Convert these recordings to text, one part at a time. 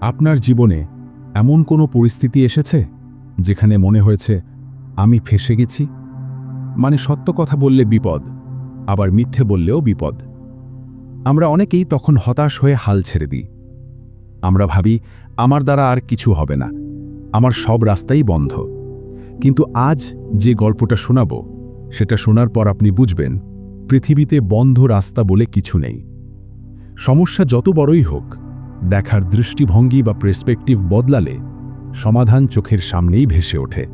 আপনার জীবনে এমন কোনো পরিস্থিতি এসেছে, যেখানে মনে হয়েছে, আমি ফেসে গেছি? মানে সত্য কথা বললে বিপদ, আবার মিথ্যে বললেও বিপদ। আমরা অনেকেই তখন হতাশ হয়ে হাল ছেড়ে দিই। আমরা ভাবি, আমার দ্বারা আর কিছু হবে না, আমার সব রাস্তাই বন্ধ। কিন্তু আজ যে গল্পটা শোনাব, সেটা শোনার পর আপনি বুঝবেন, পৃথিবীতে বন্ধ রাস্তা বলে কিছু নেই। সমস্যা যত বড়ই হোক দেখার দৃষ্টিভঙ্গি বা প্রেসপেক্টিভ বদলালে সমাধান চোখের সামনেই ভেসে ওঠে।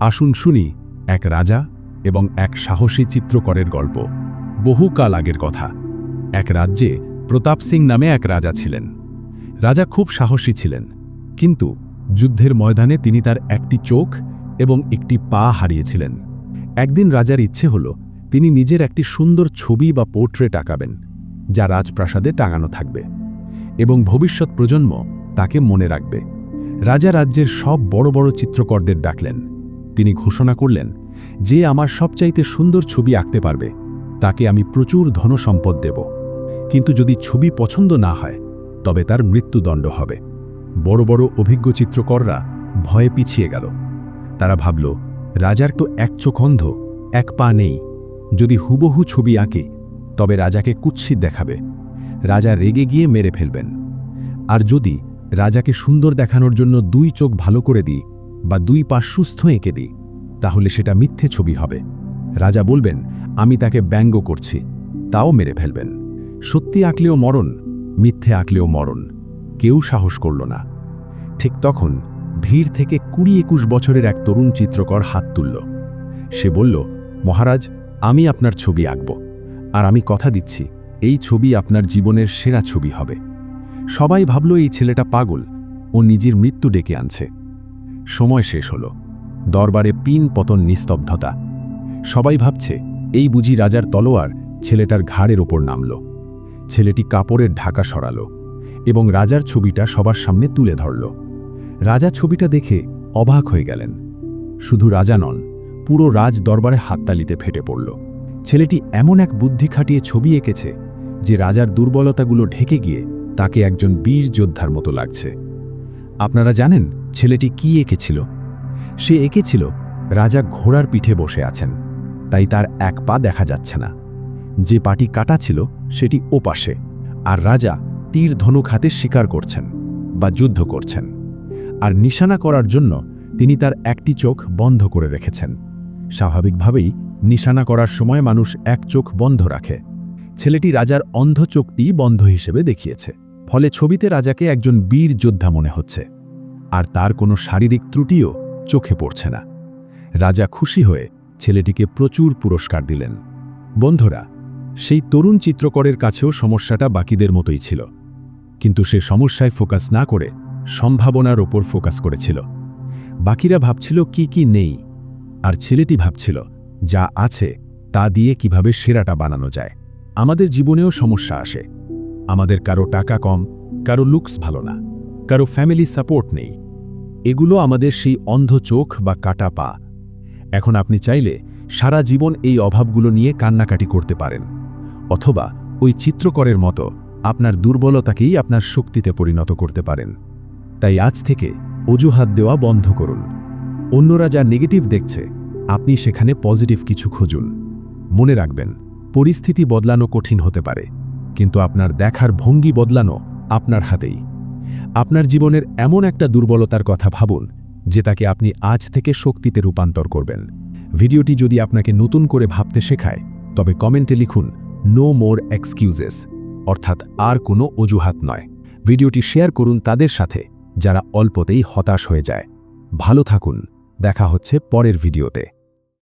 আসুন শুনি এক রাজা এবং এক সাহসী চিত্রকরের গল্প। বহুকাল আগের কথা। এক রাজ্যে প্রতাপ সিং নামে এক রাজা ছিলেন। রাজা খুব সাহসী ছিলেন, কিন্তু যুদ্ধের ময়দানে তিনি তার একটি চোখ এবং একটি পা হারিয়েছিলেন। একদিন রাজার ইচ্ছে হল, তিনি নিজের একটি সুন্দর ছবি বা পোর্ট্রেট আঁকাবেন, যা রাজপ্রাসাদে টাঙানো থাকবে। এবং ভবিষ্যৎ প্রজন্ম তাকে মনে রাখবে। রাজা রাজ্যের সব বড় বড় চিত্রকরদের ডাকলেন। তিনি ঘোষণা করলেন যে আমার সবচাইতে সুন্দর ছবি আঁকতে পারবে, তাকে আমি প্রচুর ধনসম্পদ দেব। কিন্তু যদি ছবি পছন্দ না হয়, তবে তার মৃত্যুদণ্ড হবে। বড় বড় অভিজ্ঞ চিত্রকররা ভয়ে পিছিয়ে গেল। তারা ভাবল, রাজার তো এক চোখ অন্ধ, এক পা নেই। যদি হুবহু ছবি আঁকে, তবে রাজাকে কুৎসিত দেখাবে। রাজা রেগে গিয়ে মেরে ফেলবেন। আর যদি রাজাকে সুন্দর দেখানোর জন্য দুই চোখ ভালো করে দিই বা দুই পা সুস্থ এঁকে দিই, তাহলে সেটা মিথ্যে ছবি হবে। রাজা বলবেন, আমি তাকে ব্যঙ্গ করছি, তাও মেরে ফেলবেন। সত্যি আঁকলেও মরণ, মিথ্যে আঁকলেও মরণ, কেউ সাহস করল না। ঠিক তখন ভিড় থেকে কুড়ি একুশ বছরের এক তরুণ চিত্রকর হাত তুলল। সে বলল, মহারাজ, আমি আপনার ছবি আঁকব, আর আমি কথা দিচ্ছি। এই ছবি আপনার জীবনের সেরা ছবি হবে। সবাই ভাবল এই ছেলেটা পাগল। ও নিজের মৃত্যু ডেকে আনছে। সময় শেষ হল। দরবারে পিন পতন নিস্তব্ধতা। সবাই ভাবছে, এই বুঝি রাজার তলোয়ার ছেলেটার ঘাড়ের ওপর নামল। ছেলেটি কাপড়ের ঢাকা সরাল এবং রাজার ছবিটা সবার সামনে তুলে ধরল। রাজা ছবিটা দেখে অবাক হয়ে গেলেন। শুধু রাজা নন, পুরো রাজ দরবারে হাততালিতে ফেটে পড়ল। ছেলেটি এমন এক বুদ্ধি খাটিয়ে ছবি এঁকেছে যে রাজার দুর্বলতাগুলো ঢেকে গিয়ে তাকে একজন বীর যোদ্ধার মতো লাগছে। আপনারা জানেন ছেলেটি কি এঁকেছিল সে এঁকেছিল রাজা ঘোড়ার পিঠে বসে আছেন, তাই তার এক পা দেখা যাচ্ছে না। যে পাটি কাটা ছিল সেটি ওপাশে, আর রাজা তীর ধনুক হাতে শিকার করছেন বা যুদ্ধ করছেন, আর নিশানা করার জন্য তিনি তার একটি চোখ বন্ধ করে রেখেছেন। স্বাভাবিকভাবেই নিশানা করার সময় মানুষ এক চোখ বন্ধ রাখে। ছেলেটি রাজার অন্ধ চোখটি বন্ধ হিসেবে দেখিয়েছে, ফলে ছবিতে রাজাকে একজন বীর যোদ্ধা মনে হচ্ছে। আর তার কোনো শারীরিক ত্রুটিও চোখে পড়ছে না। রাজা খুশি হয়ে ছেলেটিকে প্রচুর পুরস্কার দিলেন। বন্ধুরা, সেই তরুণ চিত্রকরের কাছেও সমস্যাটা বাকিদের মতোই ছিল। কিন্তু সে সমস্যায় ফোকাস না করে সম্ভাবনার ওপর ফোকাস করেছিল। বাকিরা ভাবছিল, কি কি নেই? আর ছেলেটি ভাবছিল, যা আছে, তা দিয়ে কীভাবে সেরাটা বানানো যায়? আমাদের জীবনেও সমস্যা আসে। আমাদের কারও টাকা কম, কারও লুকস ভালো না, কারও ফ্যামিলি সাপোর্ট নেই। এগুলো আমাদের সেই অন্ধ চোখ বা কাটা পা। এখন আপনি চাইলে সারা জীবন এই অভাবগুলো নিয়ে কান্নাকাটি করতে পারেন। অথবা ওই চিত্রকরের মতো আপনার দুর্বলতাকেই আপনার শক্তিতে পরিণত করতে পারেন। তাই আজ থেকে অজুহাত দেওয়া বন্ধ করুন। অন্যরা যা নেগেটিভ দেখছে, আপনি সেখানে পজিটিভ কিছু খুঁজুন। মনে রাখবেন পরিস্থিতি বদলানো কঠিন হতে পারে, কিন্তু আপনার দেখার ভঙ্গি বদলানো আপনার হাতেই। আপনার জীবনের এমন একটা দুর্বলতার কথা ভাবুন, যে তাকে আপনি আজ থেকে শক্তিতে রূপান্তর করবেন। ভিডিওটি যদি আপনাকে নতুন করে ভাবতে শেখায়, তবে কমেন্টে লিখুন, নো মোর এক্সকিউজেস অর্থাৎ আর কোনো অজুহাত নয়। ভিডিওটি শেয়ার করুন তাদের সাথে, যারা অল্পতেই হতাশ হয়ে যায়। ভালো থাকুন, দেখা হচ্ছে পরের ভিডিওতে।